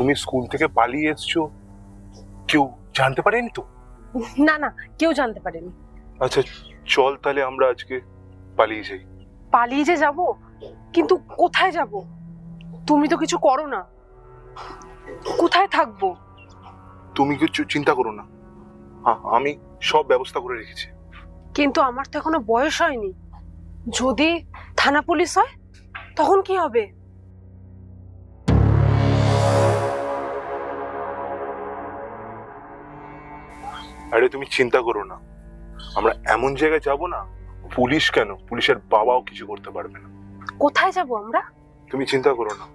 তুমি স্কুল থেকে পালিয়ে এসছো? কেউ জানতে পারেনি তো? না না কেউ জানতে পারেনি। আচ্ছা চল তাহলে আমরা আজকে পালিয়ে যাই। পালিয়ে যে যাব? কিন্তু কোথায় যাব? তুমি তো কিছু করো না। কোথায় থাকব? তুমি কিছু চিন্তা করো না। আমি সব ব্যবস্থা করে রেখেছি। কিন্তু আমার তো এখনও বয়স হয়নি। যদি থানা পুলিশ হয় তখন কি হবে? আরে তুমি চিন্তা করো না। আমরা এমন জায়গায় যাব না পুলিশ কেন? পুলিশের বাবাও কিছু করতে পারবে না। কোথায় যাব আমরা? তুমি চিন্তা করো না।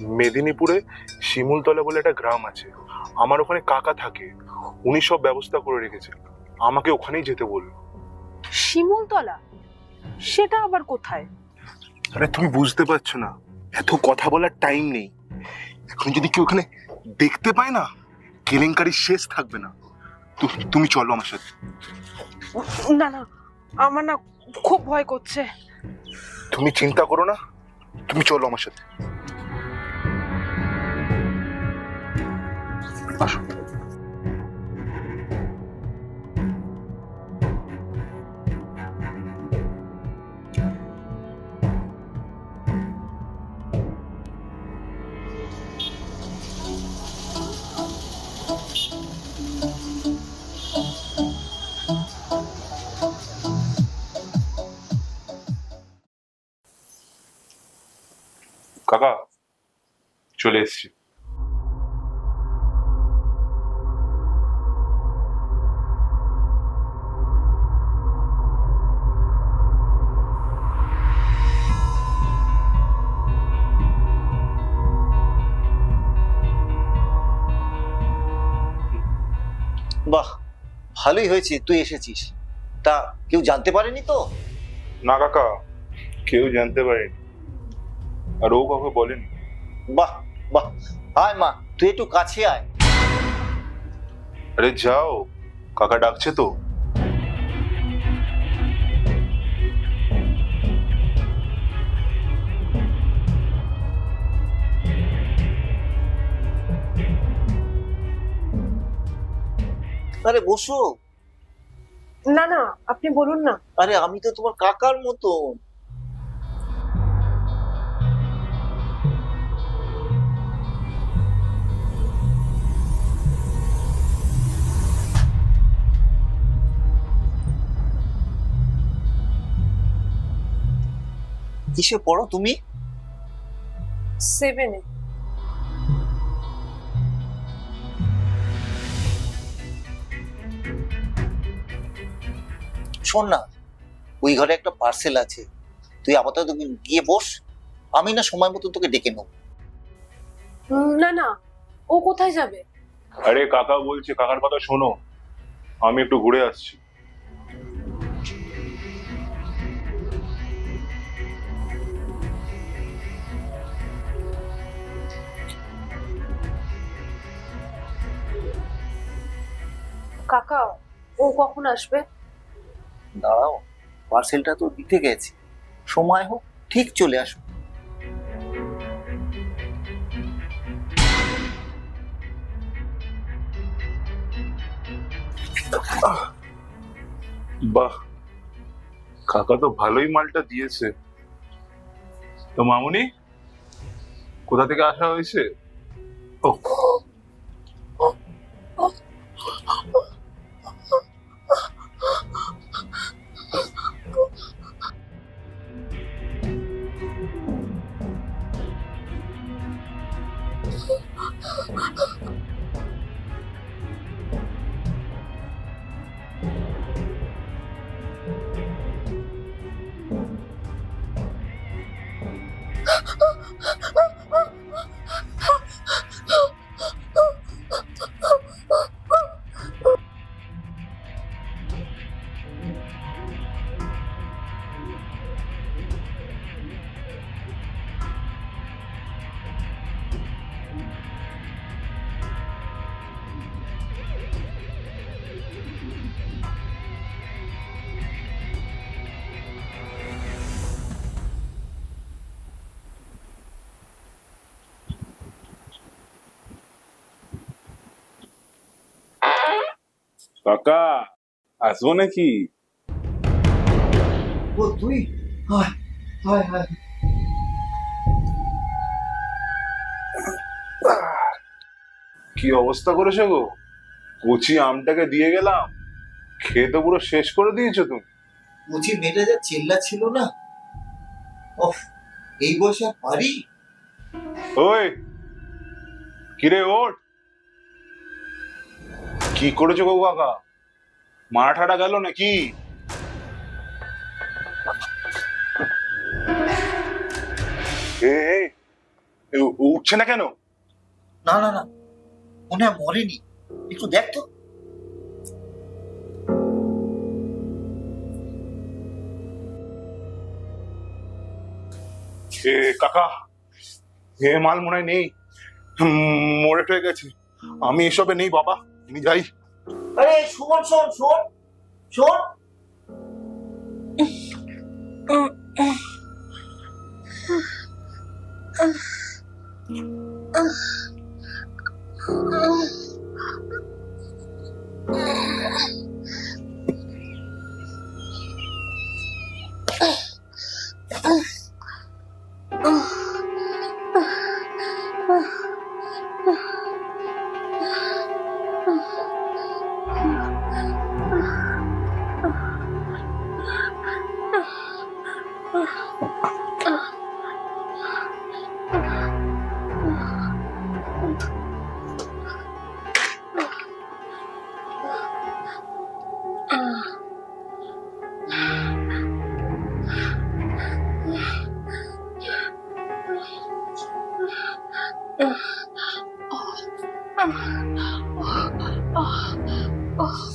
মেদিনীপুরে শিমুলতলা বলে একটা গ্রাম আছে। আমার ওখানে কাকা থাকে। উনি সব ব্যবস্থা করে রেখেছে। আমাকে ওখানেই যেতে বলল শিমুলতলা? সেটা আবার কোথায়? আরে তুমি বুঝতে পারছ না। এত কথা বলার টাইম নেই। এখন যদি কেউ ওখানে দেখতে পায় না কেলেঙ্কারি শেষ থাকবে না। তুমি চলো আমার সাথে। না না আমার না খুব ভয় করছে। তুমি চিন্তা করো না তুমি চলো আমার সাথে। আসো। কাকা চলে এসছি। বাহ ভালোই হয়েছে তুই এসেছিস। তা কেউ জানতে পারেনি তো? না কাকা কেউ জানতে পারেনি। আর ও কাউকে বলেনি। বাহ বাহ। আয় মা তুই একটু কাছে আয়। আরে যাও কাকা ডাকছে তো। আরে বসো। না না আপনি বলুন না। আরে আমি তো তোমার কাকার মতো কিসে পড়ো তুমি? সেভেনে শোন না ওই ঘরে একটা পার্সেল আছে। তুই আপাতত গিয়ে বস আমি না সময় মতো তোকে ডেকে নেব। না না ও কোথায় যাবে? আরে কাকা বলছে কাকার কথা শোনো। আমি একটু ঘুরে আসছি। কাকা ও কখন আসবে? দাঁড়াও পার্সেলটা তো দিতে গেছে। সময় হোক ঠিক চলে আসো বাহ কাকা তো ভালোই মালটা দিয়েছে। তো মামুনি কোথা থেকে আসা হয়েছে? ও oh. কাকা আসব নাকি? ও তুই? হায় হায় হায়। কি অবস্থা করেছ গো? কচি আমটাকে দিয়ে গেলাম খেয়ে তো পুরো শেষ করে দিয়েছ তুমি। মুচি মেয়েটা যা চিল্লা ছিল না? ওফ এই বয়সে পারি? ওই কিরে ওঠ কি করেছ গো কাকা মারাঠাটা গেল নাকি? উঠছে না কেন? না না না। মনে হয় মরেনি। একটু দেখ তো। কাকা এ মাল মনে হয় নেই। মরে টয়ে গেছে। আমি এসবে নেই বাবা। যাই আরে শোন শোন শোন শোন Oh.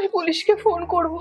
আমি পুলিশকে ফোন করব।